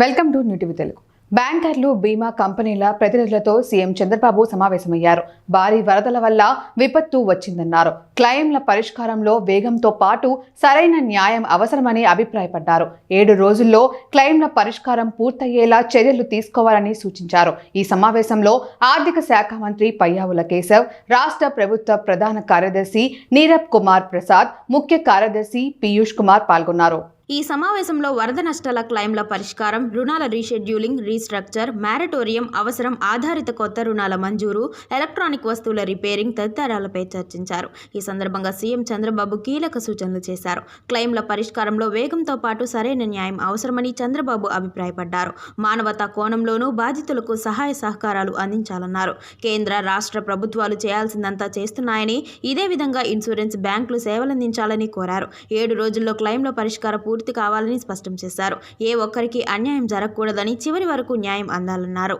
Welcome to new TV Telugu. బ్యాంకర్లు బీమా కంపెనీల ప్రతినిధులతో సీఎం చంద్రబాబు సమావేశమయ్యారు. భారీ వరదల వల్ల విపత్తు వచ్చిందన్నారు. క్లెయిమ్ల పరిష్కారంలో వేగంతో పాటు సరైన న్యాయం అవసరమని అభిప్రాయపడ్డారు. ఏడు రోజుల్లో క్లెయిమ్ల పరిష్కారం పూర్తయ్యేలా చర్యలు తీసుకోవాలని సూచించారు. ఈ సమావేశంలో ఆర్థిక శాఖ మంత్రి పయ్యావుల కేశవ్ రాష్ట్ర ప్రభుత్వ ప్రధాన కార్యదర్శి నీరబ్ కుమార్ ప్రసాద్ ముఖ్య కార్యదర్శి పీయూష్ కుమార్ పాల్గొన్నారు. ఈ సమావేశంలో వరద నష్టాల క్లెయిమ్ల పరిష్కారం రుణాల రీషెడ్యూలింగ్ రీస్ట్రక్చర్ మ్యారటోరియం అవసరం ఆధారిత కొత్త రుణాల మంజూరు ఎలక్ట్రానిక్ వస్తువుల రిపేరింగ్ తదితరాలపై చర్చించారు. ఈ సందర్భంగా సీఎం చంద్రబాబు కీలక సూచనలు చేశారు. క్లెయిమ్ల పరిష్కారంలో వేగంతో పాటు సరైన న్యాయం అవసరమని చంద్రబాబు అభిప్రాయపడ్డారు. మానవతా కోణంలోనూ బాధితులకు సహాయ సహకారాలు అందించాలన్నారు. కేంద్ర రాష్ట్ర ప్రభుత్వాలు చేయాల్సిందంతా చేస్తున్నాయని ఇదే విధంగా ఇన్సూరెన్స్ బ్యాంకులు సేవలందించాలని కోరారు. ఏడు రోజుల్లో క్లెయిమ్ల పరిష్కారం పూర్తి కావాలని స్పష్టం చేశారు. ఏ ఒక్కరికి అన్యాయం జరగకూడదని చివరి వరకు న్యాయం అందాలన్నారు.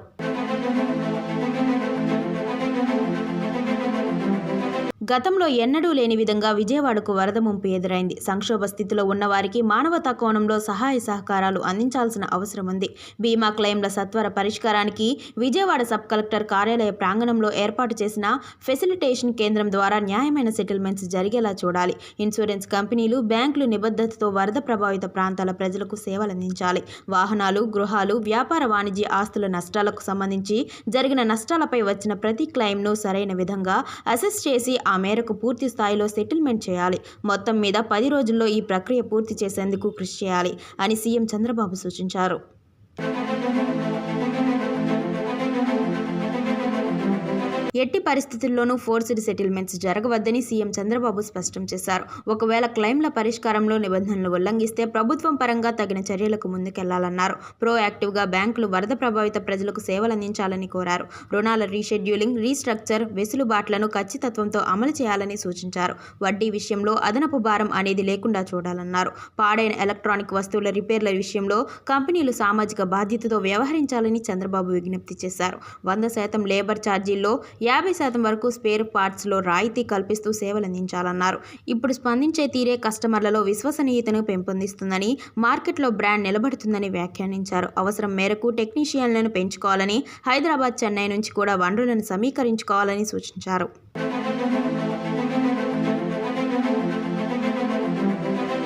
గతంలో ఎన్నడూ లేని విధంగా విజయవాడకు వరద ముంపు ఎదురైంది. సంక్షోభ స్థితిలో ఉన్నవారికి మానవతా కోణంలో సహాయ సహకారాలు అందించాల్సిన అవసరం ఉంది. బీమా క్లెయిమ్ల సత్వర పరిష్కారానికి విజయవాడ సబ్ కలెక్టర్ కార్యాలయ ప్రాంగణంలో ఏర్పాటు చేసిన ఫెసిలిటేషన్ కేంద్రం ద్వారా న్యాయమైన సెటిల్మెంట్స్ జరిగేలా చూడాలి. ఇన్సూరెన్స్ కంపెనీలు బ్యాంకులు నిబద్ధతతో వరద ప్రభావిత ప్రాంతాల ప్రజలకు సేవలందించాలి వాహనాలు గృహాలు వ్యాపార వాణిజ్య ఆస్తుల నష్టాలకు సంబంధించి జరిగిన నష్టాలపై వచ్చిన ప్రతి క్లెయిమ్ను సరైన విధంగా అసెస్ చేసి ఆ మేరకు పూర్తి స్థాయిలో సెటిల్మెంట్ చేయాలి. మొత్తం మీద పది రోజుల్లో ఈ ప్రక్రియ పూర్తి చేసేందుకు కృషి చేయాలి అని సీఎం చంద్రబాబు సూచించారు. ఎట్టి పరిస్థితుల్లోనూ ఫోర్స్డ్ సెటిల్మెంట్స్ జరగవద్దని సీఎం చంద్రబాబు స్పష్టం చేశారు. ఒకవేళ క్లెయిమ్ల పరిష్కారంలో నిబంధనలు ఉల్లంఘిస్తే ప్రభుత్వం పరంగా తగిన చర్యలకు ముందుకెళ్ళాలన్నారు. ప్రోయాక్టివ్గా బ్యాంకులు వరద ప్రభావిత ప్రజలకు సేవలందించాలని కోరారు. రుణాల రీషెడ్యూలింగ్ రీస్ట్రక్చర్ వెసులుబాట్లను ఖచ్చితత్వంతో అమలు చేయాలని సూచించారు. వడ్డీ విషయంలో అదనపు భారం అనేది లేకుండా చూడాలన్నారు. పాడైన ఎలక్ట్రానిక్ వస్తువుల రిపేర్ల విషయంలో కంపెనీలు సామాజిక బాధ్యతతో వ్యవహరించాలని చంద్రబాబు విజ్ఞప్తి చేశారు. వంద శాతం లేబర్ ఛార్జీల్లో యాభై శాతం వరకు స్పేర్ పార్ట్స్లో రాయితీ కల్పిస్తూ సేవలందించాలన్నారు. ఇప్పుడు స్పందించే తీరే కస్టమర్లలో విశ్వసనీయతను పెంపొందిస్తుందని మార్కెట్లో బ్రాండ్ నిలబడుతుందని వ్యాఖ్యానించారు. అవసరం మేరకు టెక్నీషియన్లను పెంచుకోవాలని హైదరాబాద్ చెన్నై నుంచి కూడా వనరులను సమీకరించుకోవాలని సూచించారు.